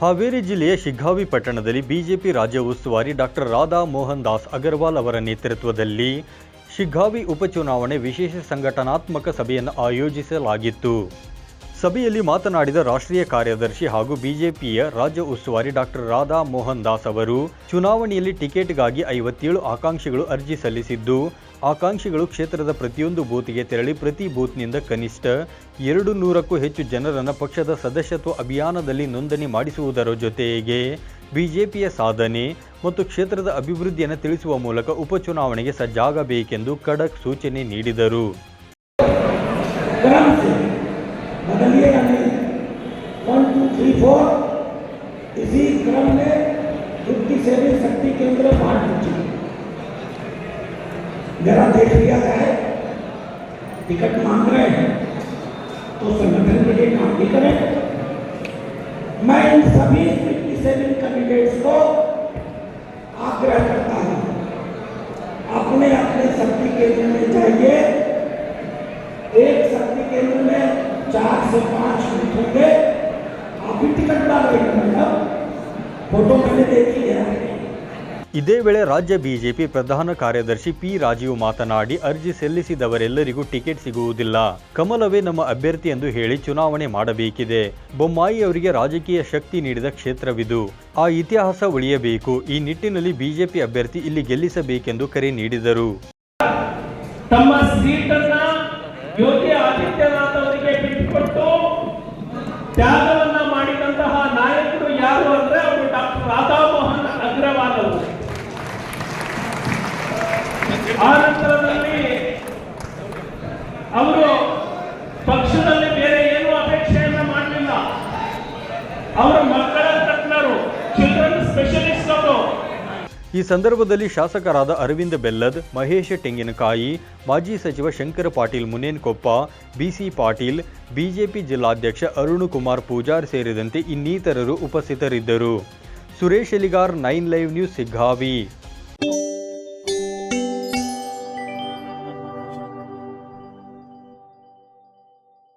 ಹಾವೇರಿ ಜಿಲ್ಲೆಯ ಶಿಗ್ಗಾವಿ ಪಟ್ಟಣದಲ್ಲಿ ಬಿಜೆಪಿ ರಾಜ್ಯ ಉಸ್ತುವಾರಿ ಡಾಕ್ಟರ್ ರಾಧಾ ಮೋಹನ್ ದಾಸ್ ಅಗರ್ವಾಲ್ ಅವರ ನೇತೃತ್ವದಲ್ಲಿ ಶಿಗ್ಗಾವಿ ಉಪಚುನಾವಣೆ ವಿಶೇಷ ಸಂಘಟನಾತ್ಮಕ ಸಭೆಯನ್ನು ಆಯೋಜಿಸಲಾಗಿತ್ತು. ಸಭೆಯಲ್ಲಿ ಮಾತನಾಡಿದ ರಾಷ್ಟ್ರೀಯ ಕಾರ್ಯದರ್ಶಿ ಹಾಗೂ ಬಿಜೆಪಿಯ ರಾಜ್ಯ ಉಸ್ತುವಾರಿ ಡಾಕ್ಟರ್ ರಾಧಾ ಮೋಹನ್ ದಾಸ್ ಅವರು, ಚುನಾವಣೆಯಲ್ಲಿ ಟಿಕೆಟ್ಗಾಗಿ ಐವತ್ತೇಳು ಆಕಾಂಕ್ಷಿಗಳು ಅರ್ಜಿ ಸಲ್ಲಿಸಿದ್ದು, ಆಕಾಂಕ್ಷಿಗಳು ಕ್ಷೇತ್ರದ ಪ್ರತಿಯೊಂದು ಬೂತ್ಗೆ ತೆರಳಿ ಪ್ರತಿ ಬೂತ್ನಿಂದ ಕನಿಷ್ಠ ಎರಡು ನೂರಕ್ಕೂ ಹೆಚ್ಚು ಜನರನ್ನು ಪಕ್ಷದ ಸದಸ್ಯತ್ವ ಅಭಿಯಾನದಲ್ಲಿ ನೋಂದಣಿ ಮಾಡಿಸುವುದರ ಜೊತೆಗೆ ಬಿಜೆಪಿಯ ಸಾಧನೆ ಮತ್ತು ಕ್ಷೇತ್ರದ ಅಭಿವೃದ್ಧಿಯನ್ನು ತಿಳಿಸುವ ಮೂಲಕ ಉಪಚುನಾವಣೆಗೆ ಸಜ್ಜಾಗಬೇಕೆಂದು ಖಡಕ್ ಸೂಚನೆ ನೀಡಿದರು. इसी क्रम में युक्ति से भी शक्ति केंद्र बांट मेरा देख लिया जाए, टिकट मांग रहे हैं तो संगठन के लिए काम भी करें। मैं इन सभी फिफ्टी सेवन कैंडिडेट्स को आग्रह करता हूँ, अपने अपने शक्ति केंद्र में जाइए ಇದೇ ವೇಳೆ ರಾಜ್ಯ ಬಿಜೆಪಿ ಪ್ರಧಾನ ಕಾರ್ಯದರ್ಶಿ ಪಿ ರಾಜೀವ್ ಮಾತನಾಡಿ ಅರ್ಜಿ ಸಲ್ಲಿಸಿದವರೆಲ್ಲರಿಗೂ ಟಿಕೆಟ್ ಸಿಗುವುದಿಲ್ಲ. ಕಮಲವೇ ನಮ್ಮ ಅಭ್ಯರ್ಥಿ ಎಂದು ಹೇಳಿ ಚುನಾವಣೆ ಮಾಡಬೇಕಿದೆ. ಬೊಮ್ಮಾಯಿ ಅವರಿಗೆ ರಾಜಕೀಯ ಶಕ್ತಿ ನೀಡಿದ ಕ್ಷೇತ್ರವಿದು. ಆ ಇತಿಹಾಸ ಉಳಿಯಬೇಕು. ಈ ನಿಟ್ಟಿನಲ್ಲಿ ಬಿಜೆಪಿ ಅಭ್ಯರ್ಥಿ ಇಲ್ಲಿ ಗೆಲ್ಲಿಸಬೇಕೆಂದು ಕರೆ ನೀಡಿದರು. ಯೋಗಿ ಆದಿತ್ಯನಾಥ್ ಅವರಿಗೆ ಬಿಟ್ಟುಕೊಟ್ಟು ತ್ಯಾಗ ಅವರು ಪಕ್ಷದಲ್ಲಿ ಬೇರೆ ಏನು ಅಪೇಕ್ಷೆಯನ್ನ ಮಾಡಲಿಲ್ಲ. ಅವರು ಮಕ್ಕಳ ತಜ್ಞರು ಸ್ಪೆಷಲಿಸ್ಟ್ ಅವರು. ಈ ಸಂದರ್ಭದಲ್ಲಿ ಶಾಸಕರಾದ ಅರವಿಂದ ಬೆಲ್ಲದ್, ಮಹೇಶ್ ತೆಂಗಿನಕಾಯಿ, ಮಾಜಿ ಸಚಿವ ಶಂಕರ ಪಾಟೀಲ್ ಮುನೇನ್ಕೊಪ್ಪ, ಬಿಸಿ ಪಾಟೀಲ್, ಬಿಜೆಪಿ ಜಿಲ್ಲಾಧ್ಯಕ್ಷ ಅರುಣ್ ಕುಮಾರ್ ಪೂಜಾರ್ ಸೇರಿದಂತೆ ಇನ್ನಿತರರು ಉಪಸ್ಥಿತರಿದ್ದರು. Suresh Eligar, nine live news, Shiggavi.